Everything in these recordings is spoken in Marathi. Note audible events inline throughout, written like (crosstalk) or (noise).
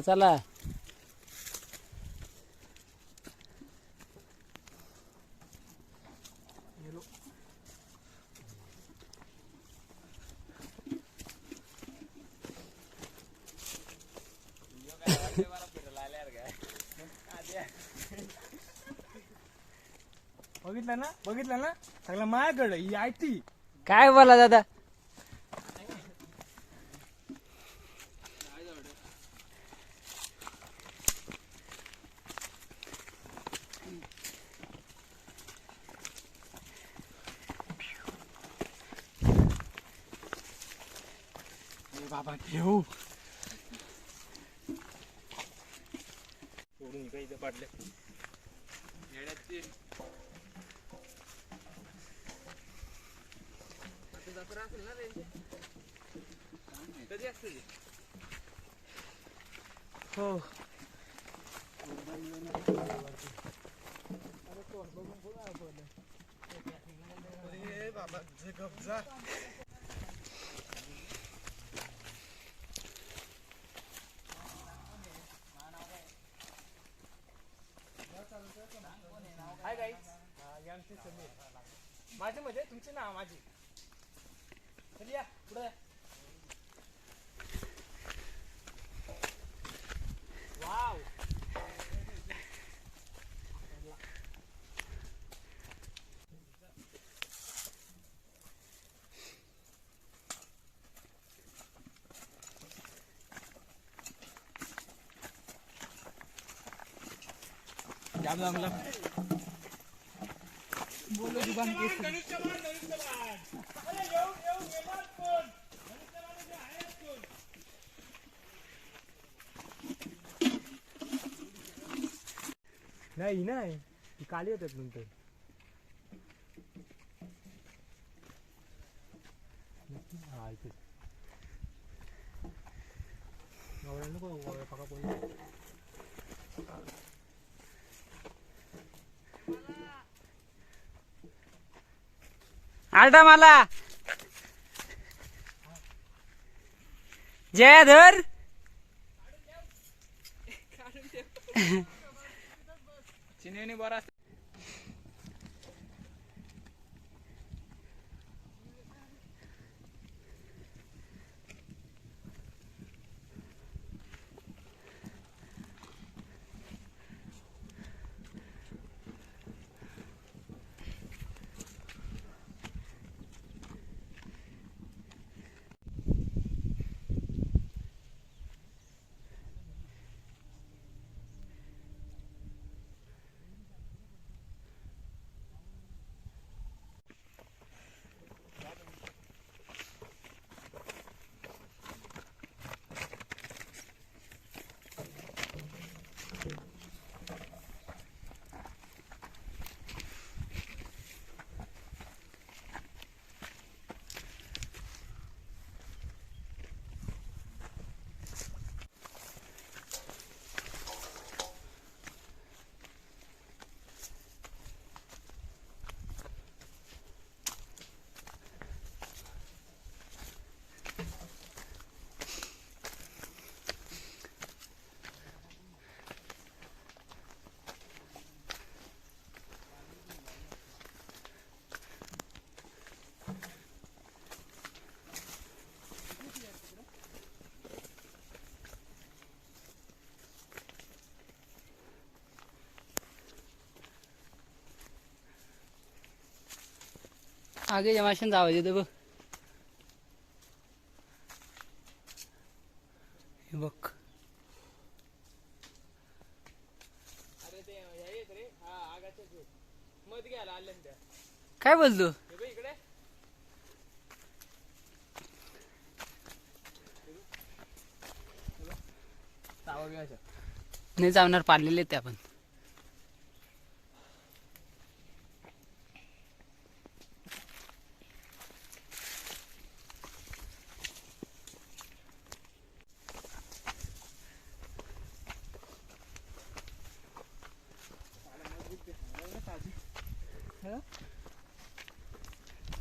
चला चला. बघितलं ना बघितलं ना? सगळं माझ्याकडं ही आयती. काय बोला दादा? बाबा घेऊ हो बाबा गप जा हाय गाईज आमचे समीर. माझे म्हणजे तुमचे नाव माझे. चल या पुढे. वाव जाम के नाही नाही. ती काली येतात नंतर हा इथे नवऱ्याला नको नवऱ्या पका पोहे आलटा मला. जया धर. चिन्हेने बरा आगे माशांचा आवाज येतो बघ हे बघ. काय बोलतो नाही जाणार पाडलेले ते आपण.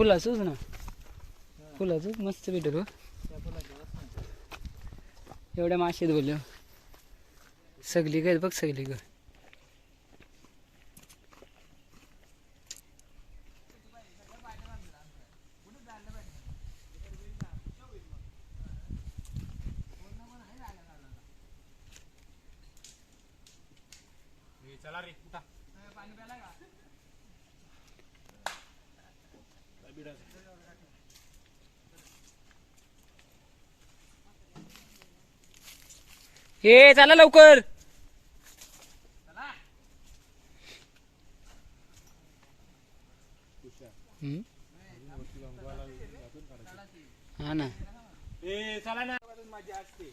फुलाचंच ना. फुलाचंच मस्त भेटेल हो. एवढ्या माशेत बोलले. सगळी काय बघ सगळी ग. चला रे उठा. हे चला लवकर हम्म? हा ना ए चला ना माझी असते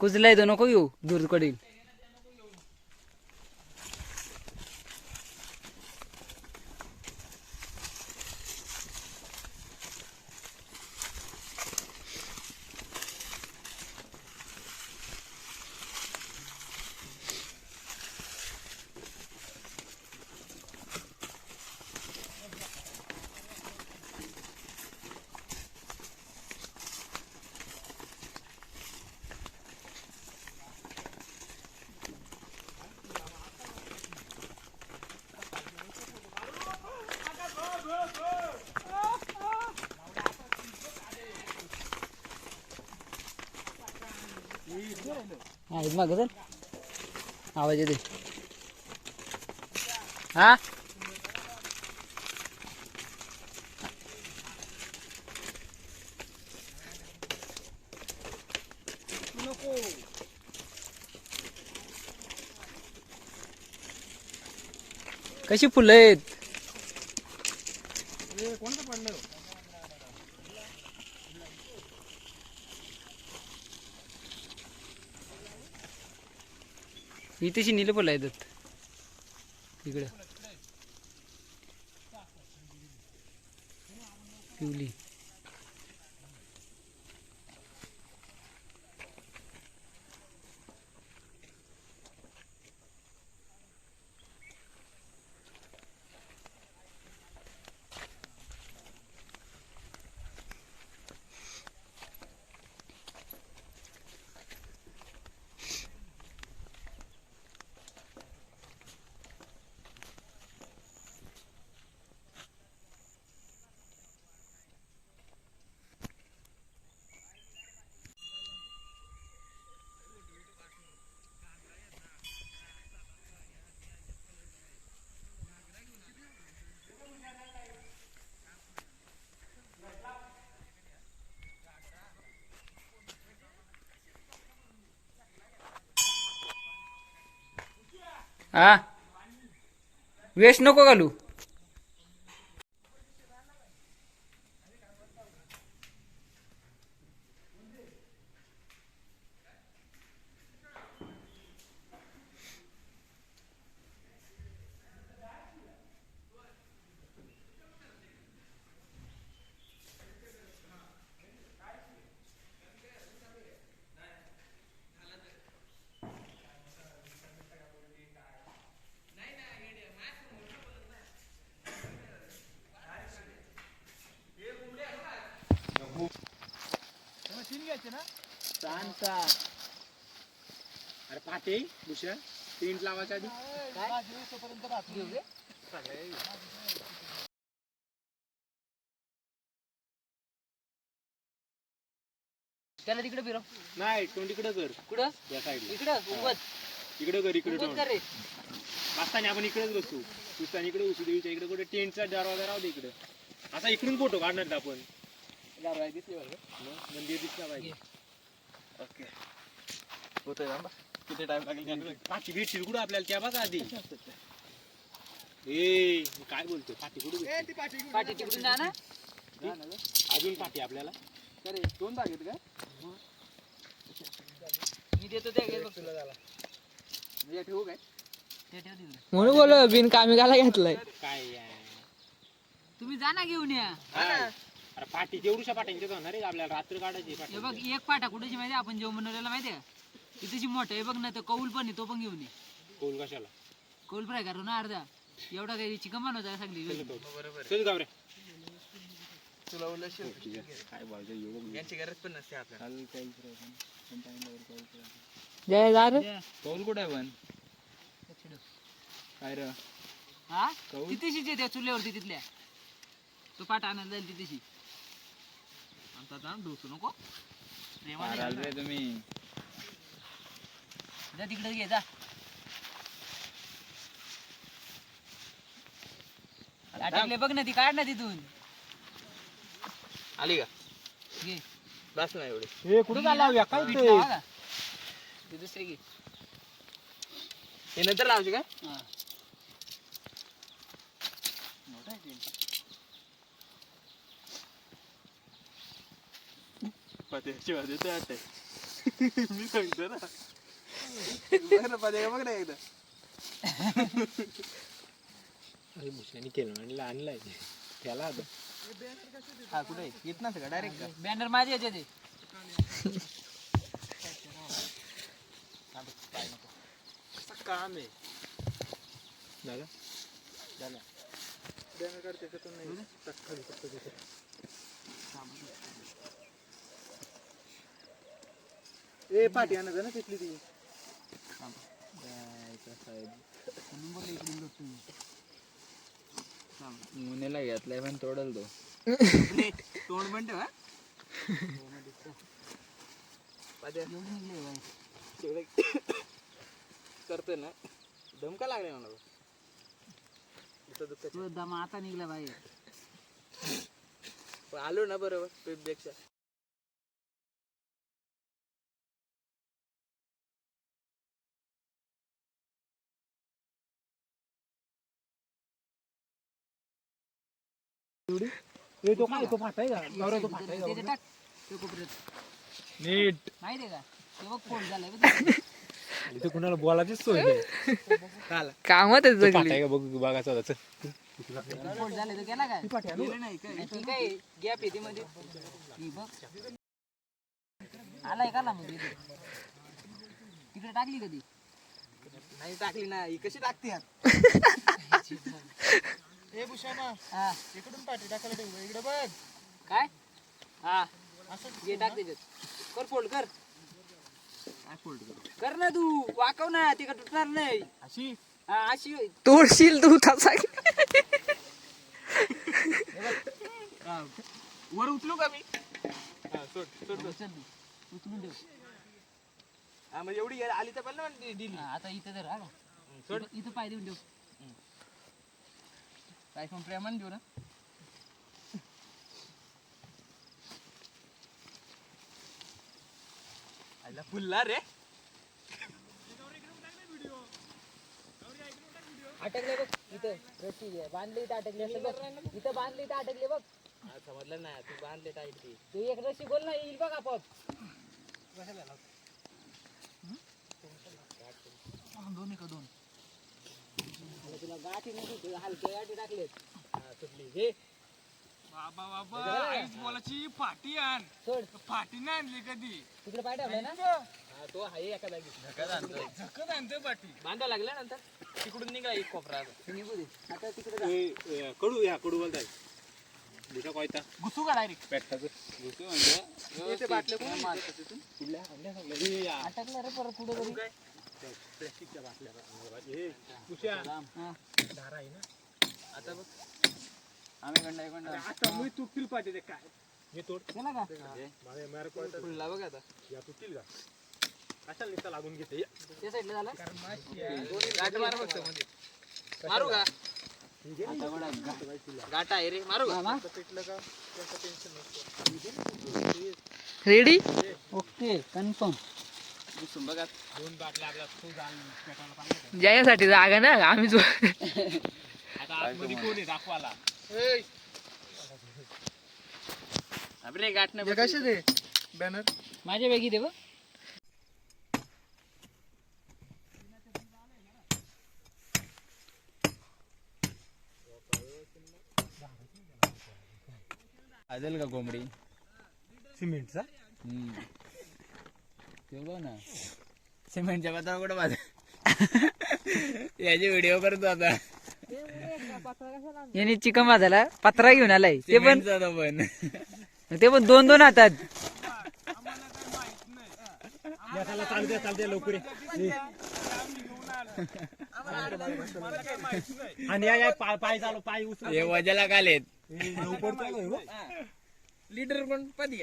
कुजलाय तो नको येऊ दूर आहेत मग इथं आवाज येते हा? कशी फुलं आहेत कोणतं पडलं इथेशी नील फुलं आहेत. इकडं. पिवली. हा? वेस्ट नको घालू. अरे पाटे भूषण टेंट लावायच्या आधी. त्याला तिकडे फिरव. नाही तोंड इकडं कर. कुठं? या साईडला इकडं उभत इकडं कर इकडे उभत कर रे. असताना आपण इकडेच बसू. पुसताना इकडे बसू देवीच्या इकडे कुठे टेंटचा दरवाजा राहू दे इकडे. असा इकडून फोटो काढणार आपण. मग मंदिर दिसला पाहिजे ओके. होतोय किती टाइम लागेल पाठी भेटशील कुठं आपल्याला? त्या बघा आधी. ए मी काय बोलतो पाठी कुठे भेटतील? पाठी तिकडून जा ना. अजून पाठी आपल्याला? दोन भाग आहेत का? मी देतो ते घे बघ. ठेवू काय? ते ठेव तिकडे. म्हणून बोल बिन कामी काला घेतलाय. काय. तुम्ही जा ना घेऊन या. अरे पाठी तेवढ्याशा पाट्यांच्याच होणार आहे आपल्याला? रात्र काढायची हे बघ पाठी एक पाटा कुठेची माहिती आपण जेवण बनवलेला माहिती आहे? का तिथेची मोठं आहे बघ ना तो कौल पण आहे तो पण घेऊन ये. कोल कशाला? कौल फ्राय करू ना अर्धा. एवढा काही चिकन बनवता सगळी चल गावरे. जय जा रे कौल कुठे आहे पण? काय रे? हा? तिथेशीच आहे त्या चुल्यावरती तिथल्या. तो पाटा आणायला जाईल तिथेशी. आता जा डोसू नको. ना. तुम्ही. जा तिकडे घे जा. अटकले बघ ना ती काढ ना तिथून. आली का? घे. बस ना एवढे. हे कुठे झाला काय पीठ लावा का? ती दुसरी घे. हे नंतर लावचे का? हा. मोठं आहे ते. मी सांगतो ना बघ ना एकदा अरे भूषणी केलं म्हणलं आणलाय त्याला आता हा कुठे येत का डायरेक्ट बॅनर माझे याचे ते काम आहे झालं झालं बॅनर काढ त्याच्यातून नाही टाक खाली फक्त तिथे. ए पाठी आणत ना तिथली ती. मुनेला घेतलाय पण तोडल तो. तोंड पण ठेवा करतोय ना. धमका लागले मला तो दम आता निघला बाई आलो ना बरोबर पेक्षा तो काय तो फाटाय का? गौरव तो फाटाय ते कोपऱ्यात नीट. माहिती का? ते बघ फोन झालाय बघ. इथे कुणाला बोलायचीच सोय नाही. आहे सगळी. फाटाय का? बघू बघायचं होता चल. फोन झाले तो गेला काय गेलं नाही काय ती काय गॅप येते मध्ये ही बघ. आलाय का ना मग इथे तिकडे टाकली कधी? नाही टाकली ना ही कशी टाकते (laughs) हे भूषण हा. इकडून पाठी टाकायला ठेवू इकडे बघ. काय? हा. घे टाक त्याच्यात. कर फोल्ड कर. काय फोल्ड करू? कर ना तू. वाकव ना. ते का तुटणार नाही. अशी? हा अशी होय. तोडशील तू तसा. वर उचलू का मी? हा सोड सोड सोड. उचल तू. उचलून ठेव. हा मग एवढी आली तर पण ना दिली हा, आता इथं धर हा का? सोड. इथं- इथं पाय देऊन ठेव. पण प्रेमाने देऊ ना. आईला फुलला रे. अटकले बघ इथं रस्सी आहे. बांधली इथं अटकली असं बघ. इथं बांधली इथं अटकले बघ. समजलं ना तू बांधले टाईट ती तू एक रस्सी बोल ना येईल बघ दोन का दोन. तुला गाठी नाही तुला हलके गाठी टाकलेत. सुटली घे बाबा बाबा आईच बोलाची फाटी आण. सोड. फाटी नाही आणली कधी. तिकडे पाय ठेवलाय ना? हा, तो आहे एका जागी. झकत आणतोय पाटी बांधा लागला नंतर? तिकडून निघा एक कोपरा. निघू दे. आता तिकडे जा. कडू या कडू बोलताय. कोयता घुसू का डायरेक्ट पेटाचं इथे बाटल्या कोण मारतात तिथून? अटकलं रे परत पुढे तरी हा. आता बघ आम्ही आता मी तुटतील पाहिजे ते काय मी तोड केला का माझ्या मेरा फुलला बघ आता या तुटतील का कशाला निघता लागून घेते त्या साईडला झाला गाठ मार फक्त मध्ये. मारू का आहे रे मारू का पेटलं का त्याचं टेन्शन रेडी ओके कन्फर्म जायसाठी जागा ना आम्ही जो अरे गाठ नाही कसे ते बॅनर? माझ्या वेगी दे आजल का कोंबडी? सिमेंटचा? ना सिमेंटच्या पात्रावर कुठं माझं? (laughs) याचे व्हिडिओ करतो आता. यांनी चिकन वाजायला पत्रा घेऊन आलाय. ते पण सिमेंटचा तो पण. ते पण दोन दोन हातात. याला चालू द्या चालू द्या लवकर ये. आणि या या पाय पाय चालू पाय उचल. हे वजाला कालेत लिडर पण पदी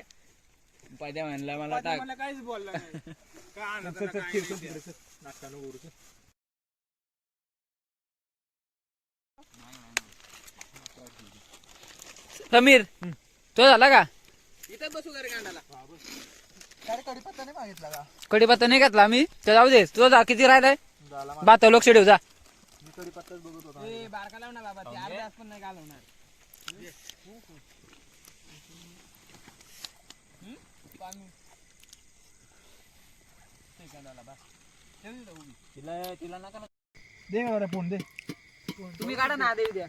पाद्या म्हणला मला काहीच बोलला नाही. का (laughs) आणत काय नाही. समीर तो झाला का? इथं बसू गांडाला. कडीपत्ता नाही घातला आम्ही. तर जाऊ दे. तो जा किती राहिलाय? बात लक्ष ठेव जा. बारका लावणार बाबा ते अर्धा पण नाही घालवणार. दे मला फोन दे. तुम्ही काढा ना देवी द्या.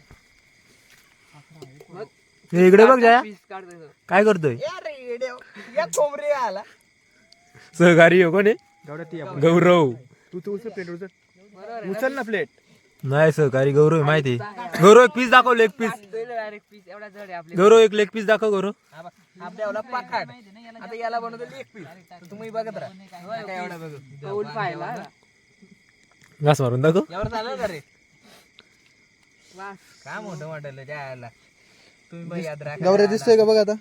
इकडे बघ जया. पीस काढतो काय करतोय? सहकारी हो कोण गौरव तू तू उचल प्लेट उचल. उचल ना प्लेट नाही सहकारी गौरव आहे माहिती गौरव एक पीस दाखव लेग पीस डायरेक्ट पीस एवढा जड आहे आपले गौरव एक लेग पीस दाखव गौरव आपल्याला आता याला बनवतो एक पीस तुम्ही बघत राहा. एवढा बघ. उल पाहिला घास मारून दाखव. एवढं झालं का रे? काय मोठं वाटलं द्यायला तुम्ही बघ याद राखा. गौरव दिसतोय का बघ आता?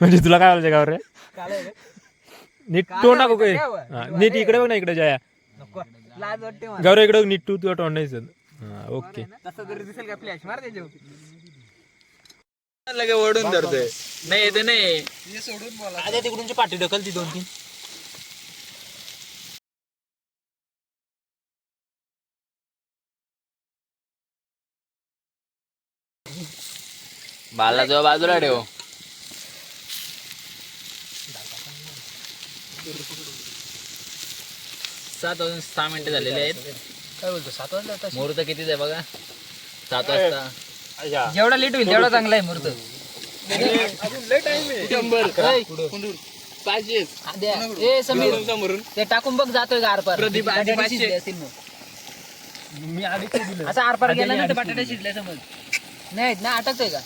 म्हणजे तुला काय बोलायचं गौरव? नीट तोंड नको काय हा, नीट इकडे बघ ना इकडे जया. गौरव इकडे नीट तू तुझं तोंड नाही. हा ओके. तसं जरी दिसेल का फ्लॅश मार त्याच्यावर. लगे ओढून धरतोय नाही येते नाही. आधी तिकडूनची पाठी ढकल ती दोन तीन. बाला जो बाजूला ठेव. सात वाजून सहा मिनिटं झालेले आहेत. काय बोलतो? सात वाजता मुहूर्त कितीच आहे बघा? सात वाजता. जेवढा लेट होईल तेवढा चांगला आहे मुहूर्त. ए समीर. ते टाकून बघ जातोय का आरपार. बटाटे शिजले असतील मग. मी ते दिलं? असं आरपार गेला ना तर बटाटे शिजले. समज नाही ना अटकतोय का?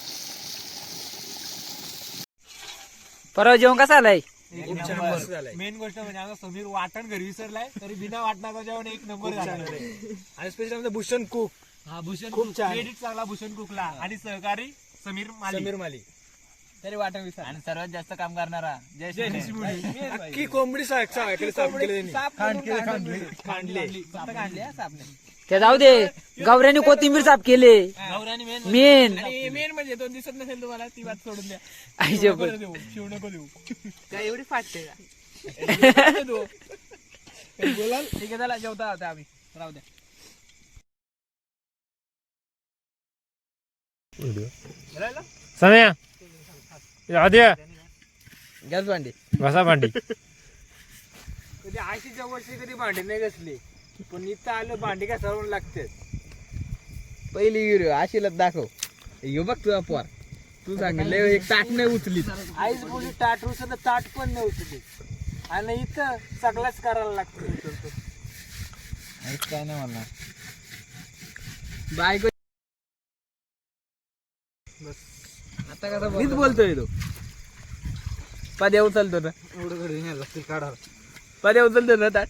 परवा जेवण कसं आलाय? मेन गोष्ट म्हणजे आता समीर वाटण घरी विसरलाय तरी बिना वाटणाचा जेवण एक नंबर झाला आणि स्पेशल म्हणजे भूषण कुक हा भूषण खूप छान. क्रेडिट चांगला भूषण कुकला आणि सहकारी समीर माली समीर माली तरी वाटण विसर आणि सर्वात जास्त काम करणारा जय अख्खी कोंबडी साफ केली खांडले काढले. ते जाऊ दे. गौऱ्याने कोथिंबीर साफ केले. मेन. आणि मेन म्हणजे दोन दिसत नसेल तुम्हाला ती बात सोडून द्या. आई शिव नको देऊ शिव नको देऊ. काय एवढी फाटते बोलाल ठीक आहे त्याला जेवता आता आम्ही. राहू द्या. समया आद्या. गॅस भांडी. घसा भांडी. कधी आशीच्या वर्षी कधी भांडी नाही घसली पण इथं आलं भांडी घसावून लागते. पहिली व्हिडिओ आशीला दाखव. यो बघ तुझा पोर. तू सांगितलं एक ताट नाही उचली आईच बोली ताट रुसत ताट पण नाही उचली आणि इथं सगळंच करायला लागतं. काय नाही म्हणणार. बायको आता कसा मीच बोलतोय तो. पद्या उचलतो ना. एवढं घरी नाही काढा पद्या उचलतो ना ताट?